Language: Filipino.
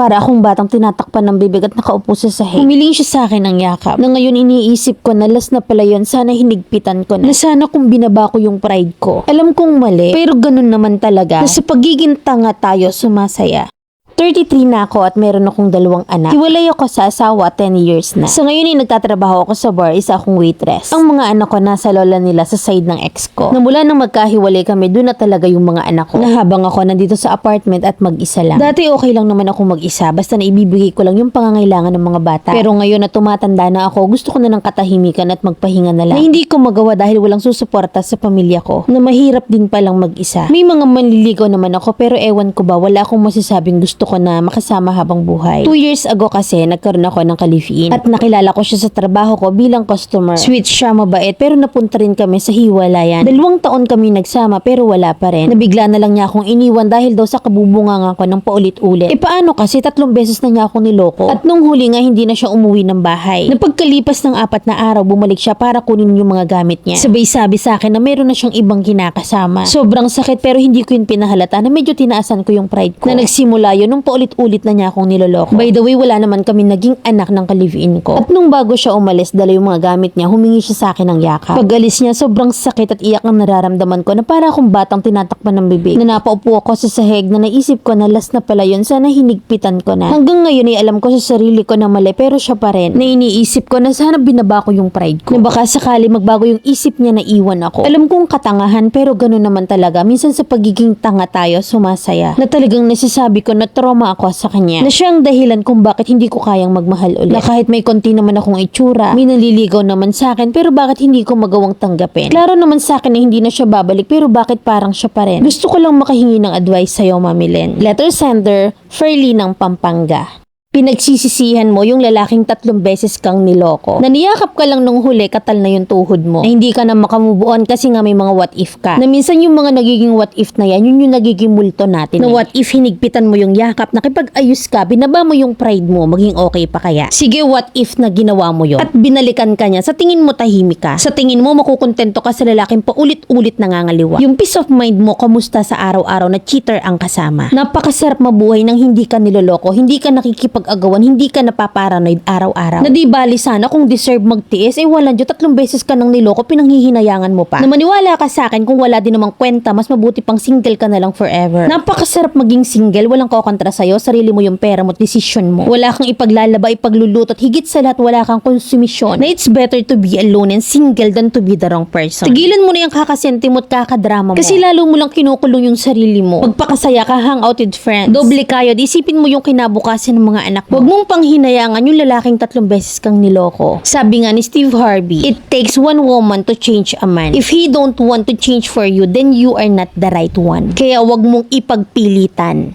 para akong batang tinatakpan ng bibig at nakaupo sa sahig. Humiling siya sa akin ng yakap. Na ngayon iniisip ko na las na pala yun, sana hinigpitan ko na. Na sana kung binaba ko yung pride ko. Alam kong mali, pero ganun naman talaga. Na sa pagiging tanga tayo sumasaya. 33 na ako at meron akong dalawang anak. Hiwalay ako sa asawa 10 years na. Sa ngayon ay nagtatrabaho ako sa bar, isa akong waitress. Ang mga anak ko nasa lola nila sa side ng ex ko. Na mula nang magkahiwalay kami, doon na talaga yung mga anak ko. Na habang ako nandito sa apartment at mag-isa lang. Dati okay lang naman ako mag-isa, basta na ibibigay ko lang yung pangangailangan ng mga bata. Pero ngayon na tumatanda na ako, gusto ko na ng katahimikan at magpahinga na lang. Na hindi ko magawa dahil walang susuporta sa pamilya ko. Na mahirap din palang mag-isa. May mga manliligaw naman ako pero ewan ko ba, wala akong masasabing gusto ko na makasama habang buhay. Two years ago kasi, nagkaroon ako ng kalifiin. At nakilala ko siya sa trabaho ko bilang customer. Sweet siya, mabait, pero napunta rin kami sa hiwalayan. Dalawang taon kami nagsama pero wala pa rin. Nabigla na lang niya akong iniwan dahil daw sa kabubungangan ko ng paulit-ulit. E paano kasi tatlong beses na niya akong niloko. At nung huli nga hindi na siya umuwi ng bahay. Napagkalipas ng apat na araw, bumalik siya para kunin yung mga gamit niya. Sabay sabi sa akin na meron na siyang ibang kinakasama. Sobrang sakit pero hindi ko yun pinahalata na medyo tinaasan ko yung pride ko. Na nagsimula yun nung paulit-ulit na niya akong niloloko. By the way, wala naman kami naging anak ng kalivin ko. At nung bago siya umalis, dala yung mga gamit niya, humingi siya sa akin ng yakap. Pag alis niya, sobrang sakit at iyak ang nararamdaman ko na para akong batang tinatakpan ng bibig. Na napaupo ako sa sahig na naisip ko na last na pala yun, sana hinigpitan ko na. Hanggang ngayon ay alam ko sa sarili ko na mali pero siya pa rin. Na iniisip ko na sana binaba ko yung pride ko. Na baka sakali magbago yung isip niya na iwan ako. Alam kong katangahan pero ganun naman talaga. Minsan sa pagiging tanga tayo, sumasaya. Na talagang nasasabi ko na trauma ako sa kanya. Na siya ang dahilan kung bakit hindi ko kayang magmahal ulit. Na kahit may konti naman akong itsura, may naliligaw naman sa akin pero bakit hindi ko magawang tanggapin? Klaro naman sa akin na hindi na siya babalik pero bakit parang siya pa rin? Gusto ko lang makahingi ng advice sa'yo, Mami Len. Letter sender, Ferlie ng Pampanga. Pinagsisisihan mo yung lalaking tatlong beses kang niloko. Naniyakap ka lang nung huli, katal na yung tuhod mo. Na hindi ka na makamubuan kasi nga may mga what if ka. Na minsan yung mga nagiging what if na yan, yun yung nagiging multo natin. Na what if hinigpitan mo yung yakap, nakipag-ayos ka, binaba mo yung pride mo, maging okay pa kaya. Sige, what if na ginawa mo yun? At binalikan ka niya, sa tingin mo tahimik ka. Sa tingin mo makukontento ka sa lalaking paulit-ulit nangangaliwa. Yung peace of mind mo, kamusta sa araw-araw na cheater ang kasama. Napakasarap mabuhay nang hindi ka niloloko, hindi ka nakikipag-agawan, hindi ka napaparanoid araw-araw. Na di bali sana kung deserve magtiis, eh wala dyan, tatlong beses ka nang niloko, pinanghihinayangan mo pa. Na maniwala ka sa akin kung wala din namang kwenta, mas mabuti pang single ka na lang forever. Napakasarap maging single, walang kokontra sa'yo, sarili mo yung pera mo at decision mo. Wala kang ipaglalaba, ipagluluto, at higit sa lahat, wala kang konsumisyon. Na it's better to be alone and single than to be the wrong person. Tigilan mo na yung kakasente mo at kakadrama mo. Kasi lalo mo lang kinukulong yung sarili mo. Magpakasaya ka, hang out with friends. Doble kayo, isipin mo yung kinabukasan ng mga anak mo. Huwag mong panghinayangan yung lalaking tatlong beses kang niloko. Sabi nga ni Steve Harvey, it takes one woman to change a man. If he don't want to change for you, then you are not the right one. Kaya wag mong ipagpilitan.